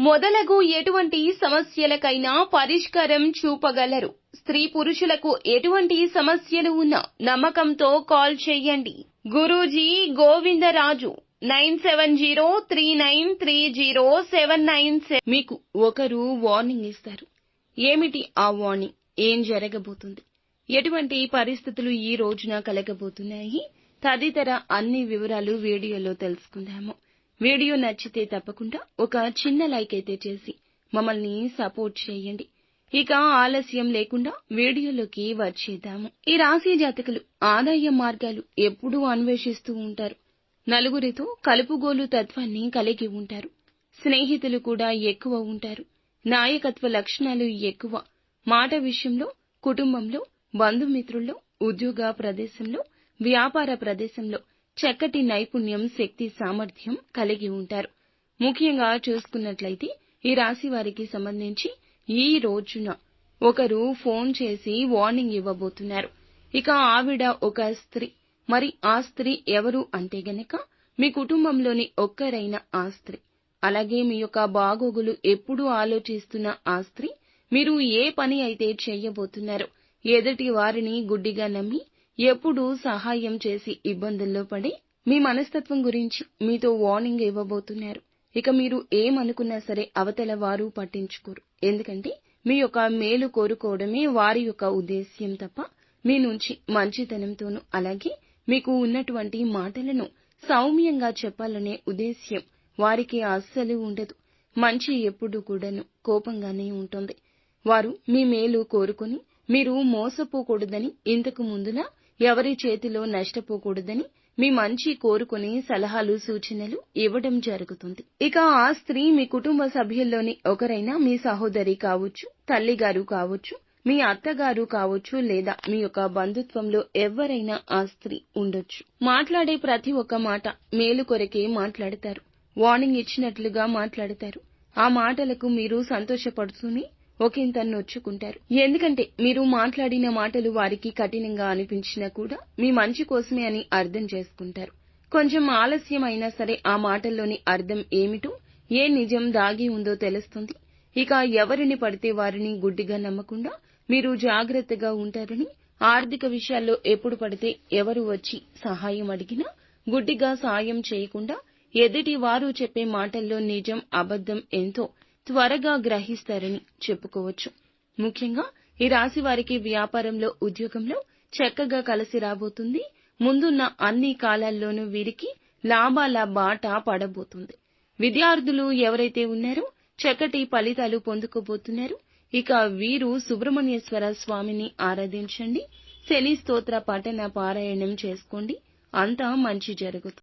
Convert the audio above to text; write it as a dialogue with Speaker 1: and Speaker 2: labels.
Speaker 1: మొదలగు ఎటువంటి సమస్యలకైనా పరిష్కారం చూపగలరు. స్త్రీ పురుషులకు ఎటువంటి సమస్యలు ఉన్నా నమ్మకంతో కాల్ చేయండి. Guruji Govindaraju nine seven zero three nine three zero seven nine మీకు ఒకరు వార్నింగ్ ఇస్తారు. ఏమిటి ఆ వార్నింగ్? ఏం జరగబోతుంది? ఎటువంటి పరిస్థితులు ఈ రోజున కలగబోతున్నాయి? తదితర అన్ని వివరాలు వీడియోలో తెలుసుకుందాము. వీడియో నచ్చితే తప్పకుండా ఒక చిన్న లైక్ అయితే చేసి మమ్మల్ని సపోర్ట్ చేయండి. ఇక ఆలస్యం లేకుండా వీడియోలోకి వచ్చేద్దాము. ఈ రాశి జాతకులు ఆదాయ మార్గాలు ఎప్పుడూ అన్వేషిస్తూ ఉంటారు. నలుగురితో కలుపుగోలు తత్వాన్ని కలిగి ఉంటారు. స్నేహితులు కూడా ఎక్కువ ఉంటారు. నాయకత్వ లక్షణాలు ఎక్కువ. మాట విషయంలో కుటుంబంలో బంధుమిత్రుల్లో ఉద్యోగ ప్రదేశంలో వ్యాపార ప్రదేశంలో చక్కటి నైపుణ్యం శక్తి సామర్థ్యం కలిగి ఉంటారు. ముఖ్యంగా చూసుకున్నట్లయితే ఈ రాశి వారికి సంబంధించి ఈ రోజున ఒకరు ఫోన్ చేసి వార్నింగ్ ఇవ్వబోతున్నారు. ఇక ఆవిడ ఒక స్త్రీ. మరి ఆ స్త్రీ ఎవరు అంటే గనక మీ కుటుంబంలోని ఒక్కరైన ఆ స్త్రీ. అలాగే మీ యొక్క బాగోగులు ఎప్పుడూ ఆలోచిస్తున్న ఆ స్త్రీ మీరు ఏ పని అయితే చేయబోతున్నారో ఎదుటి వారిని గుడ్డిగా నమ్మి ఎప్పుడూ సహాయం చేసి ఇబ్బందుల్లో పడి మీ మనస్తత్వం గురించి మీతో వార్నింగ్ ఇవ్వబోతున్నారు. ఇక మీరు ఏమనుకున్నా సరే అవతల వారు పట్టించుకోరు. ఎందుకంటే మీ యొక్క మేలు కోరుకోవడమే వారి యొక్క ఉద్దేశ్యం తప్ప మీ నుంచి మంచితనంతోనూ అలాగే మీకు ఉన్నటువంటి మాటలను సౌమ్యంగా చెప్పాలనే ఉద్దేశ్యం వారికి అస్సలు ఉండదు. మంచి ఎప్పుడు కూడాను కోపంగానే ఉంటుంది. వారు మీ మేలు కోరుకుని మీరు మోసపోకూడదని ఇంతకు ముందులా ఎవరి చేతిలో నష్టపోకూడదని మీ మంచి కోరుకుని సలహాలు సూచనలు ఇవ్వడం జరుగుతుంది. ఇక ఆ స్త్రీ మీ కుటుంబ సభ్యుల్లోని ఒకరైనా మీ సహోదరి కావచ్చు తల్లిగారు కావచ్చు మీ అత్తగారు కావచ్చు లేదా మీ యొక్క బంధుత్వంలో ఎవరైనా ఆ స్త్రీ ఉండొచ్చు. మాట్లాడే ప్రతి ఒక్క మాట మేలు కొరకే మాట్లాడతారు. వార్నింగ్ ఇచ్చినట్లుగా మాట్లాడతారు. ఆ మాటలకు మీరు సంతోషపడుతూనే ఒకింత నొచ్చుకుంటారు. ఎందుకంటే మీరు మాట్లాడిన మాటలు వారికి కఠినంగా అనిపించినా కూడా మీ మంచి కోసమే అని అర్థం చేసుకుంటారు. కొంచెం ఆలస్యం అయినా సరే ఆ మాటల్లోని అర్థం ఏమిటో ఏ నిజం దాగి ఉందో తెలుస్తుంది. ఇక ఎవరిని పడితే వారిని గుడ్డిగా నమ్మకుండా మీరు జాగ్రత్తగా ఉంటారని ఆర్థిక విషయాల్లో ఎప్పుడు పడితే ఎవరు వచ్చి సహాయం అడిగినా గుడ్డిగా సాయం చేయకుండా ఎదుటి వారు చెప్పే మాటల్లో నిజం అబద్ధం ఎంతో త్వరగా గ్రహిస్తారని చెప్పుకోవచ్చు. ముఖ్యంగా ఈ రాశి వారికి వ్యాపారంలో ఉద్యోగంలో చక్కగా కలిసి రాబోతుంది. ముందున్న అన్ని కాలాల్లోనూ వీరికి లాభాల బాట పడబోతుంది. విద్యార్థులు ఎవరైతే ఉన్నారో చక్కటి ఫలితాలు పొందుకోబోతున్నారు. ఇక వీరు సుబ్రహ్మణ్యేశ్వర స్వామిని ఆరాధించండి. శని స్తోత్ర పఠన పారాయణం చేసుకోండి. అంతా మంచి జరుగుతుంది.